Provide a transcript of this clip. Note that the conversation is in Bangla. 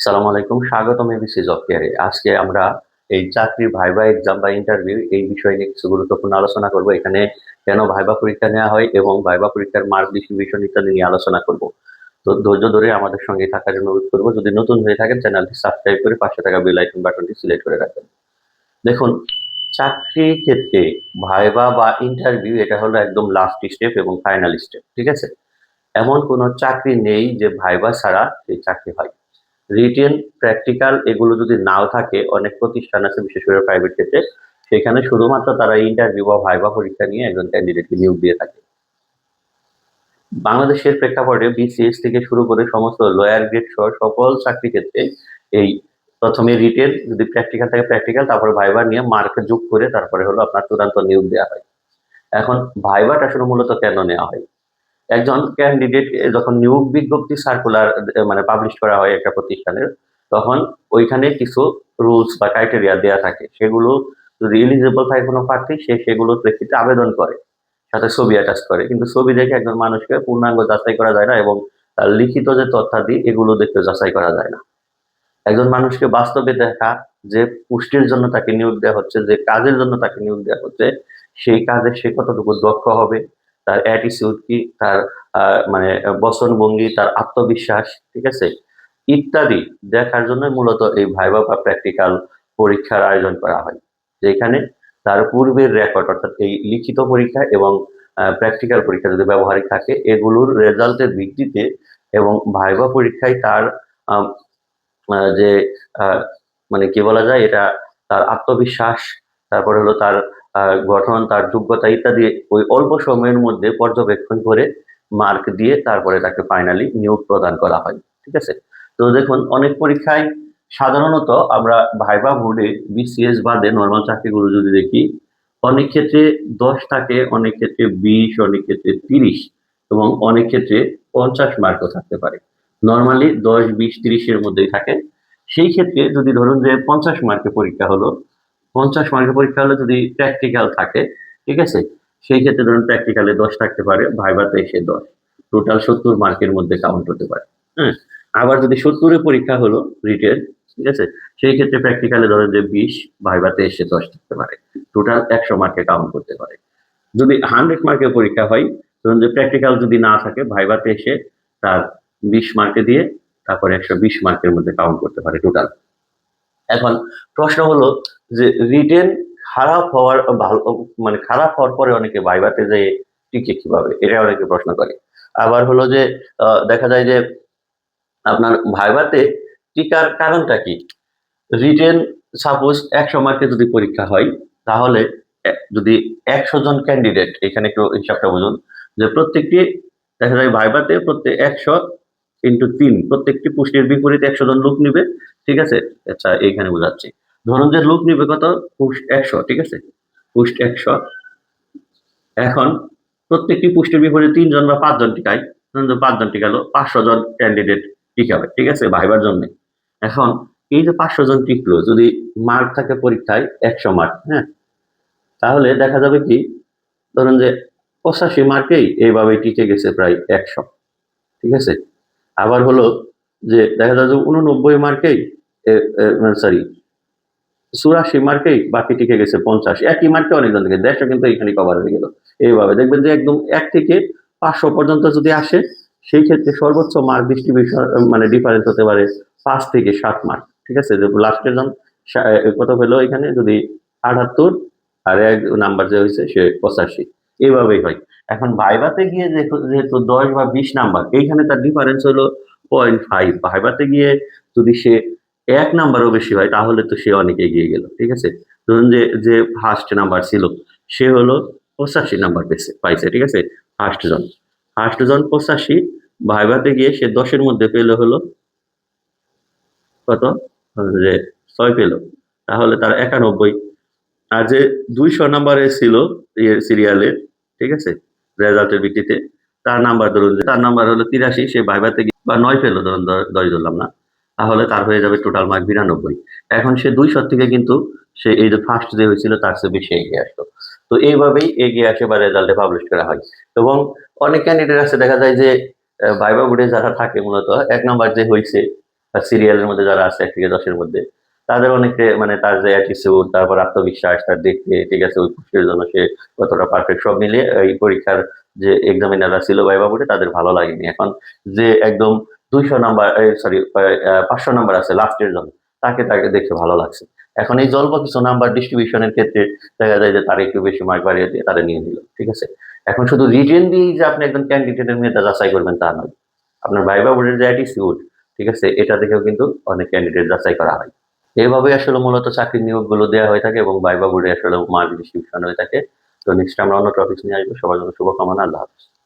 সালাম আলাইকুম, স্বাগতম এবিসি জব কেয়ারে আজকে আমরা এই চাকরির ভাইবা এক্সাম বা ইন্টারভিউ এই বিষয়ে নিয়ে কিছু গুরুত্বপূর্ণ আলোচনা করব। এখানে কেন ভাইবা পরীক্ষা নেওয়া হয় এবং ভাইবা পরীক্ষার মার্ক ডিস্ট্রিবিউশন ইত্যাদি নিয়ে আলোচনা করব। তো ধৈর্য ধরে আমাদের সঙ্গে থাকার জন্য অনুরোধ করব, যদি নতুন হয়ে থাকেন চ্যানেলটি সাবস্ক্রাইব করে পাশে থাকা বেল আইকন বাটনটি সিলেক্ট করে রাখবেন। দেখুন, চাকরির ক্ষেত্রে ভাইবা বা ইন্টারভিউ এটা হলো একদম লাস্ট স্টেপ এবং ফাইনাল স্টেপ ঠিক আছে? এমন কোনো চাকরি নেই যে ভাইবা ছাড়া সেই চাকরি হয়। রিটেন, প্র্যাকটিক্যাল এগুলো যদি নাও থাকে, অনেক প্রতিষ্ঠান আছে, বিশেষ করে প্রাইভেট ক্ষেত্রে, সেখানে শুধুমাত্র তারা ইন্টারভিউ বা ভাইবা পরীক্ষা নিয়ে একজন ক্যান্ডিডেটকে নিয়োগ দিয়ে থাকে। বাংলাদেশের প্রেক্ষাপটে বিসিএস থেকে শুরু করে সমস্ত লয়ার গ্রেড সহ সকল চাকরি ক্ষেত্রে এই প্রথমে রিটেন, যদি প্র্যাকটিক্যাল থাকে প্র্যাকটিক্যাল তারপরে ভাইবা নিয়ে মার্ক যোগ করে তারপরে হলো আপনার চূড়ান্ত নিয়োগ দেওয়া হয়। এখন ভাইবাটা আসলে মূলত কেন নেওয়া হয়? একজন ক্যান্ডিডেট যখন নিয়োগ বিজ্ঞপ্তি সার্কুলার মানে পাবলিশ করা হয় একটা প্রতিষ্ঠানের, তখন ওইখানে কিছু রুলস বা ক্রাইটেরিয়া দেওয়া থাকে। সেগুলো যদি এলিজিবল থাকে কোনো প্রার্থী, সে সেগুলোর প্রেক্ষিতে আবেদন করে, সাথে ছবি অ্যাটাচ করে। কিন্তু ছবি দেখে একজন মানুষকে পূর্ণাঙ্গ যাচাই করা যায় না এবং তার লিখিত যে তথ্যাদি, এগুলো দেখে যাচাই করা যায় না। একজন মানুষকে বাস্তবে দেখা যে পুষ্টির জন্য তাকে নিয়োগ দেওয়া হচ্ছে, যে কাজের জন্য তাকে নিয়োগ দেওয়া হচ্ছে, সেই কাজে সে কতটুকু দক্ষ হবে তার অ্যাটিটিউড কি, তার মানে বচন ভঙ্গি তার আত্মবিশ্বাস, ঠিক আছে? ইত্যাদি দেখার জন্য মূলত এই ভাইবা বা প্র্যাকটিক্যাল পরীক্ষার আয়োজন করা হয়। যেখানে তার পূর্বের রেকর্ড অর্থাৎ এই লিখিত পরীক্ষা এবং প্র্যাকটিক্যাল পরীক্ষা যদি ব্যবহারিক থাকে, এগুলোর রেজাল্টের ভিত্তিতে এবং ভাইবা পরীক্ষায় তার যে মানে কি বলা যায়, এটা তার আত্মবিশ্বাস, তারপরে হলো তার গঠন, তার যোগ্যতা ইত্যাদি ওই অল্প সময়ের মধ্যে পর্যবেক্ষণ করে মার্ক দিয়ে তারপরে তাকে ফাইনালি নিয়োগ প্রদান করা হয়, ঠিক আছে? তো দেখুন, অনেক পরীক্ষায় সাধারণত আমরা ভাইবা বোর্ডে বিসিএস বাদে নর্মাল চাকরিগুলো যদি দেখি, অনেক ক্ষেত্রে দশ থাকে, অনেক ক্ষেত্রে বিশ, অনেক ক্ষেত্রে তিরিশ এবং অনেক ক্ষেত্রে পঞ্চাশ মার্কও থাকতে পারে। নর্মালি দশ, বিশ, তিরিশের মধ্যেই থাকে। সেই ক্ষেত্রে যদি ধরুন যে পঞ্চাশ মার্কের পরীক্ষা হলো পঞ্চাশ মার্কের পরীক্ষা হলে যদি প্র্যাকটিক্যাল থাকে, ঠিক আছে? সেই ক্ষেত্রে ধরুন প্র্যাকটিক্যালে দশ থাকতে পারে ভাইভাতে এসে দশ। টোটাল সত্তর মার্কের মধ্যে কাউন্ট হতে পারে হ্যাঁ আবার যদি সত্তরের পরীক্ষা হলো রিটেন ঠিক আছে? সেই ক্ষেত্রে প্র্যাকটিক্যালে ধরেন যে বিশ ভাইভাতে এসে দশ থাকতে পারে। টোটাল একশো মার্কে কাউন্ট করতে পারে। যদি হান্ড্রেড মার্কের পরীক্ষা হয়, ধরুন যে প্র্যাকটিক্যাল যদি না থাকে ভাইভাতে এসে তার বিশ মার্কে দিয়ে তারপরে একশো বিশ মার্কের মধ্যে কাউন্ট করতে পারে টোটাল এখন প্রশ্ন হলো যে রিটেন খারাপ হওয়ার ভালো মানে খারাপ হওয়ার পরে অনেকে ভাইভাতে যে টিকে কীভাবে? এটা অনেকে প্রশ্ন করে। আবার হলো যে দেখা যায় যে আপনার ভাইবাতে টিকার কারণটা কি? রিটেন সাপোজ একশো মার্কে যদি পরীক্ষা হয়, তাহলে যদি একশো জন ক্যান্ডিডেট এখানে একটু হিসাবটা বুঝুন, যে প্রত্যেকটি, দেখা যায় ভাইবাতে প্রত্যেক একশো ইন্টু তিন প্রত্যেকটি পুষ্টির বিপরীতে একশো জন লোক নিবে, ঠিক আছে? আচ্ছা এইখানে বোঝাচ্ছি। ধরুন যে লোক নিবে কত? পুষ্ট একশো, ঠিক আছে? পুষ্ট একশো। এখন প্রত্যেকটি পুষ্টির বিপরীতে তিনজন বা পাঁচজন টিকায়। পাঁচজন টিকালো, পাঁচশো জন ক্যান্ডিডেট টিকাবে, ঠিক আছে? ভাইবার জন্য। এখন এই যে পাঁচশো জন টিকলো, যদি মার্ক থাকে পরীক্ষায় একশো মার্ক হ্যাঁ? তাহলে দেখা যাবে কি? ধরুন যে পঁচাশি মার্কেই এইভাবে টিকে গেছে প্রায় একশো, ঠিক আছে? আবার হলো যে দেখা যায় যে উননব্বই মার্কেই সরি চুরাশি মার্কেই বাকি টিকে গেছে পঞ্চাশ। একই মার্কে অনেকজন থেকে, দেড়শো কিন্তু এখানে কভার হয়ে গেল। এইভাবে দেখবেন যে একদম এক থেকে পাঁচশো পর্যন্ত যদি আসে, সেই ক্ষেত্রে সর্বোচ্চ মার্ক ডিস্ট্রিবিউশন মানে ডিফারেন্স হতে পারে পাঁচ থেকে সাত মার্ক ঠিক আছে? লাস্টের জন কত পেল এখানে? যদি আটাত্তর, আর এক নাম্বার যে হয়েছে সে পঁচাশি। এইভাবেই হয়। এখন ভাইভাতে গিয়ে যেহেতু- দশ বা বিশ নাম্বার, এইখানে তার ডিফারেন্স হলো পয়েন্ট ফাইভ ভাইভাতে গিয়ে যদি সে এক নাম্বারও বেশি হয়, তাহলে তো সে অনেক এগিয়ে গেল, ঠিক আছে? ধরুন যে যে ফার্স্ট নাম্বার ছিল, সে হলো পঁচাশি নাম্বার পেয়েছে, পাইছে, ঠিক আছে? ফার্স্ট জন। ফার্স্ট জন পঁচাশি ভাইভাতে গিয়ে সে দশের মধ্যে পেল হলো কত? যে ছয় পেল, তাহলে তার একানব্বই। আর যে দুইশো নাম্বারে ছিল সিরিয়ালে ঠিক আছে? রেজাল্টের ভিত্তিতে। তার নাম্বার ধরুন, তার নাম্বার হলো তিরাশি, সে ভাইভাতে গিয়ে বা নয় পেল ধরুন দশ ধরলাম না। তাহলে তার হয়ে যাবে টোটাল মার্ক বিরানব্বই। এখন সে দুইশো থেকে কিন্তু সে এই যে ফার্স্ট যে হয়েছিল, তার চেয়ে বেশি এগিয়ে আসতো তো এইভাবেই এগিয়ে আসে বা রেজাল্টে পাবলিশ করা হয়। এবং অনেক ক্যান্ডিডেট আছে, দেখা যায় যে ভাইবা বোর্ডে যারা থাকে মূলত, এক নাম্বার যে হয়েছে সিরিয়ালের মধ্যে যারা আছে, এক থেকে দশের মধ্যে তাদের অনেকে মানে তার যে অ্যাটিচিউড তারপর আত্মবিশ্বাস, তার দেখতে ঠিক আছে, ওই পোস্টের জন্য সে কতটা পারফেক্ট সব মিলিয়ে এই পরীক্ষার যে এক্সামিনাররা ছিল ভাইবা বোর্ডে তাদের ভালো লাগেনি। এখন যে একদম দুইশো নাম্বার সরি পাঁচশো নাম্বার আছে লাস্টের জন্য, তাকে তাকে দেখে ভালো লাগছে। এখন এই জল্প কিছু নাম্বার ডিস্ট্রিবিউশনের ক্ষেত্রে দেখা যায় যে তারা একটু বেশি মার্ক বাড়িয়ে দিয়ে তারা নিয়ে নিল, ঠিক আছে? এখন শুধু রিটেন দিয়েই যে আপনি একজন ক্যান্ডিডেটের মেয়েটা যাচাই করবেন তা নয়। আপনার ভাইবা বোর্ডের যে অ্যাটিটিউড ঠিক আছে, এটা দেখেও কিন্তু অনেক ক্যান্ডিডেট যাচাই করা হয়। এইভাবে আসলে মূলত চাকরির নিয়োগগুলো দেওয়া হয়ে থাকে এবং বাইবা বোর্ডে আসলে মার্ক ডিস্ট্রিবিউশন হয়ে থাকে। তো নেক্সট আমরা অন্য টপিক নিয়ে আসব। সবার জন্য শুভকামনা। আল্লাহ হাফিজ।